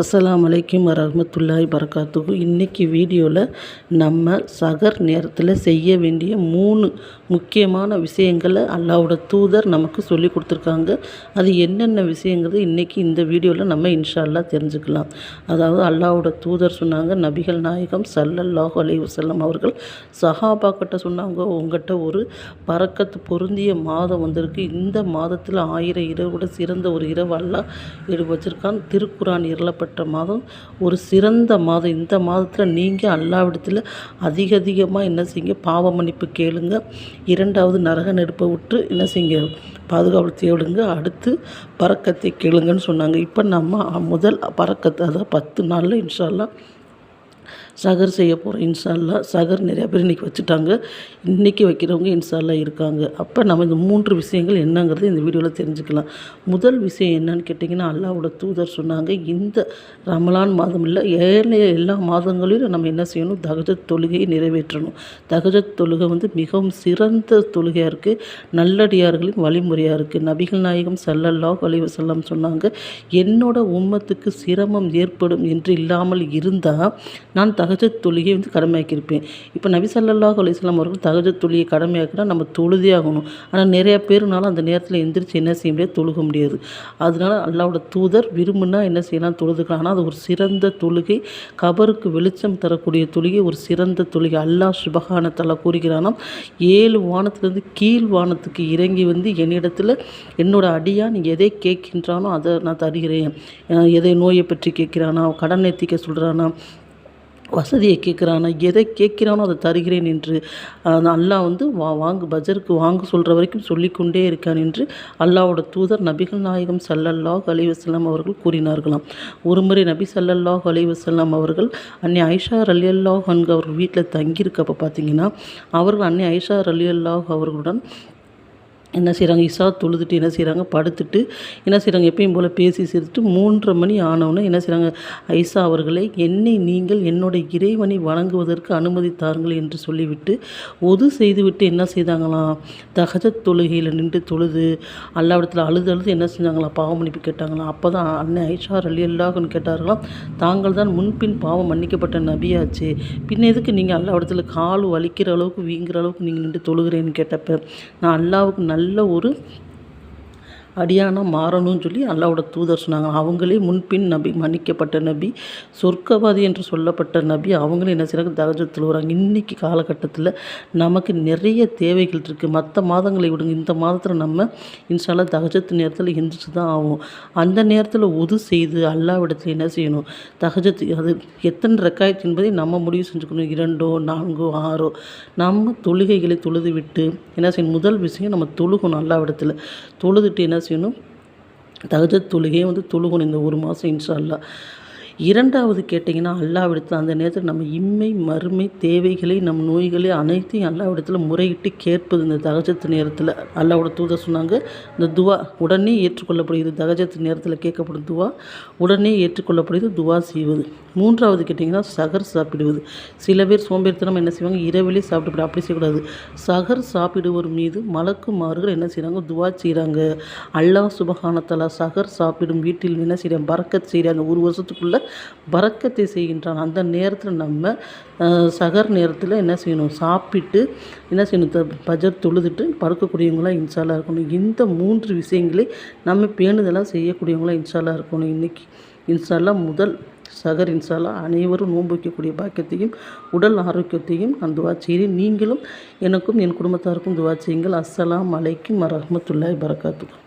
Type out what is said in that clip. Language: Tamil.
அஸ்லாம் அலைக்கும் வரமத்துல்லாய் பரக்காத்துஹு இன்றைக்கி வீடியோவில் நம்ம சகர் நேரத்தில் செய்ய வேண்டிய மூணு முக்கியமான விஷயங்களை அல்லாவோட தூதர் நமக்கு சொல்லி கொடுத்துருக்காங்க. அது என்னென்ன விஷயங்கிறது இன்றைக்கி இந்த வீடியோவில் நம்ம இன்ஷால்லா தெரிஞ்சுக்கலாம். அதாவது அல்லாவோட தூதர் சொன்னாங்க நபிகள் நாயகம் சல்லல்லாஹு அலி வசல்லம் அவர்கள் சஹாபாக்கிட்ட சொன்னாங்க உங்கள்கிட்ட ஒரு பறக்கத்து பொருந்திய மாதம் வந்திருக்கு. இந்த மாதத்தில் ஆயிரம் இரவோட சிறந்த ஒரு இரவு அல்லா வச்சுருக்கான். திருக்குறான் திருக்குரான் பெற்ற மாதம் ஒரு சிறந்த மாதம். இந்த மாதத்தில் நீங்கள் அல்லாவிடத்தில் அதிக அதிகமாக என்ன செய்யுங்க? பாவ மன்னிப்பு கேளுங்க. இரண்டாவது நரக நெருப்பை விட்டு என்ன செய்யுங்க? பாதுகாப்பு தேடுங்க அடுத்து பறக்கத்தை கேளுங்கன்னு சொன்னாங்க. இப்போ நம்ம முதல் பறக்கத்தை அதாவது பத்து நாளில் இன்ஷால்லாம் சகர் செய்ய போகிறோம் இன்ஷா சகர் நிறையா பேர் இன்றைக்கி வச்சுட்டாங்க. இன்றைக்கி வைக்கிறவங்க இன்ஷா இருக்காங்க. அப்போ நம்ம இந்த மூன்று விஷயங்கள் என்னங்கிறது இந்த வீடியோவில் தெரிஞ்சுக்கலாம். முதல் விஷயம் என்னன்னு கேட்டிங்கன்னா அல்லாவோட தூதர் சொன்னாங்க இந்த ரமலான் மாதம் இல்லை ஏழைய எல்லா மாதங்களிலும் நம்ம என்ன செய்யணும்? தகஜத் தொழுகையை நிறைவேற்றணும். தகஜத் தொழுகை வந்து மிகவும் சிறந்த தொழுகையாக இருக்குது நல்லடியார்களின் வழிமுறையாக இருக்குது நபிகள் நாயகம் ஸல்லல்லாஹு அலைஹி வஸல்லம் சொன்னாங்க என்னோட உம்மத்துக்கு சிரமம் ஏற்படும் என்று இல்லாமல் இருந்தால் நான் தகஜத் தொழுகையை வந்து கடமையாக்கியிருப்பேன். இப்போ நபி சல்லாஹ் அலிஸ்லாம் அவர்கள் தகஜத் தொழுகையை கடமையாக்கினா நம்ம தொழுதே ஆகணும். ஆனால் நிறைய பேருனால அந்த நேரத்தில் எந்திரிச்சு என்ன செய்ய முடியாது? தொழுக முடியாது. அதனால் அல்லாவோட தூதர் விரும்புனா என்ன செய்யலாம்? தொழுதுக்கலாம். ஆனால் அது ஒரு சிறந்த தொழுகை. கபருக்கு வெளிச்சம் தரக்கூடிய தொழுகை ஒரு சிறந்த தொழுகை. அல்லாஹ் சுபஹானத்தல்லா கூறுகிறானாம் ஏழு வானத்திலிருந்து கீழ் வானத்துக்கு இறங்கி வந்து என்னிடத்தில் என்னோட அடியான் எதை கேட்கின்றானோ அதை நான் தருகிறேன். எதை நோயை பற்றி கேட்கிறானா? கடன் எத்திக்க சொல்கிறானா வசதியை கேட்குறானா எதை கேட்குறானோ அதை தருகிறேன் என்று அல்லாஹ் வந்து வா வாங்கு பஜருக்கு வாங்க சொல்கிற வரைக்கும் சொல்லிக்கொண்டே இருக்கான் என்று அல்லாவோட தூதர் நபிகள் நாயகம் சல்லல்லாஹ் அலிவசல்லாம் அவர்கள் கூறினார்களாம். ஒருமுறை நபி சல்லல்லாஹ் அலிவசல்லாம் அவர்கள் அன்னை ஐஷா அல்லாஹ் அன்ஹு அவர்கள் வீட்டில் தங்கியிருக்கப்போ பார்த்தீங்கன்னா அவர்கள் அன்னை ஐஷா அல்லாஹ் அவர்களுடன் என்ன செய்கிறாங்க இசா தொழுதுட்டு என்ன செய்கிறாங்க படுத்துட்டு என்ன செய்கிறாங்க எப்பயும் போல் பேசி சிரித்துட்டு மூன்றரை மணி ஆனவுடனே என்ன செய்கிறாங்க ஐசா அவர்களை என்னை நீங்கள் என்னோட இறைவனை வணங்குவதற்கு அனுமதி தாருங்கள் என்று சொல்லிவிட்டு ஒது செய்துவிட்டு என்ன செய்தாங்களாம்? தகஜத் தொழுகையில் நின்று தொழுது அல்லாவிடத்தில் அழுது அழுது என்ன செஞ்சாங்களாம்? பாவம் மன்னிப்பு கேட்டாங்களாம். அப்போ தான் அன்னை ஐஷா அலி அல்லாஹ்னு கேட்டார்களாம். தாங்கள் தான் முன்பின் பாவம் மன்னிக்கப்பட்ட நபியாச்சு. பின்ன எதுக்கு நீங்கள் அல்லாவிடத்தில் கால் வலிக்கிற அளவுக்கு வீங்குற அளவுக்கு நீங்கள் நின்று தொழுகிறேன்னு கேட்டப்ப நான் அல்லாவுக்கு நல்ல நல்ல ஒரு அடியானா மாறணும்னு சொல்லி அல்லாவோட தூதர் சொன்னாங்க அவங்களே முன்பின் நபி மன்னிக்கப்பட்ட நபி சொர்க்கவாதி என்று சொல்லப்பட்ட நபி அவங்களே என்ன செய்கிறாங்க தகஜத்தில் வராங்க இன்றைக்கி காலகட்டத்தில் நமக்கு நிறைய தேவைகள் இருக்குது மற்ற மாதங்களை விடுங்க. இந்த மாதத்தில் நம்ம இன்ஷால்லா தகஜத்து நேரத்தில் எந்திரிச்சு தான் ஆகும் அந்த நேரத்தில் உது செய்து அல்லாவிடத்தில் என்ன செய்யணும்? தகஜத்து அது எத்தனை ரெக்காயத்து என்பதை நம்ம முடிவு செஞ்சுக்கணும். இரண்டோ நான்கோ ஆறோ. நம்ம தொழுகைகளை தொழுது விட்டு என்ன செய்யணும்? முதல் விஷயம் நம்ம தொழுகணும் அல்லாவிடத்தில். தொழுதுட்டு என்ன செய்யணும்? தகஜத் தொழுகையே வந்து தொழுகணும் இந்த ஒரு மாதம் இன்ஷா அல்லா இரண்டாவது கேட்டிங்கன்னா அல்லாவிடத்தில் அந்த நேரத்தில் நம்ம இம்மை மறுமை தேவைகளை நம் நோய்களை அனைத்தையும் அல்லாவிடத்தில் முறையிட்டு கேட்பது இந்த தகஜத்து நேரத்தில். அல்லாவோட தூதர் சொன்னாங்க இந்த துவா உடனே ஏற்றுக்கொள்ளப்படுகிறது. தகஜத்து நேரத்தில் கேட்கப்படும் துவா உடனே ஏற்றுக்கொள்ளப்படுகிறது துவா செய்வது. மூன்றாவது கேட்டிங்கன்னா சகர் சாப்பிடுவது. சில பேர் சோம்பேறித்தனம் என்ன செய்வாங்க? இரவிலே சாப்பிட்டு அப்படி செய்யக்கூடாது. சகர் சாப்பிடுவோர் மீது மலக்குமார்கள் என்ன செய்கிறாங்க துவா செய்கிறாங்க அல்லாஹ் சுபகானத்தலா சகர் சாப்பிடும் வீட்டில் என்ன செய்கிறாங்க பறக்கத் செய்கிறாங்க ஒரு வருஷத்துக்குள்ளே பறக்கத்தை செய்கின்றான். அந்த நேரத்தில் நம்ம சகர் நேரத்தில் என்ன செய்யணும்? சாப்பிட்டு என்ன செய்யணும்? த- பஜர் தொழுதுட்டு படுக்கக்கூடியவங்களாம் இன்ஷால்லா இருக்கணும். இந்த மூன்று விஷயங்களை நம்ம பேணுதலாக செய்யக்கூடியவங்களாம் இன்ஷால்லா இருக்கணும். இன்றைக்கி இன்ஷால்லா முதல் சகர் இன்சாலா அனைவரும் நோன்பு வைக்கக்கூடிய பாக்கியத்தையும் உடல் ஆரோக்கியத்தையும் நான் துவா செய்கிறேன். நீங்களும் எனக்கும் என் குடும்பத்தாருக்கும் துவா செய்யுங்கள். அஸ்ஸலாம் அலைக்கும் வரமத்துல்லாய் பரகாத்து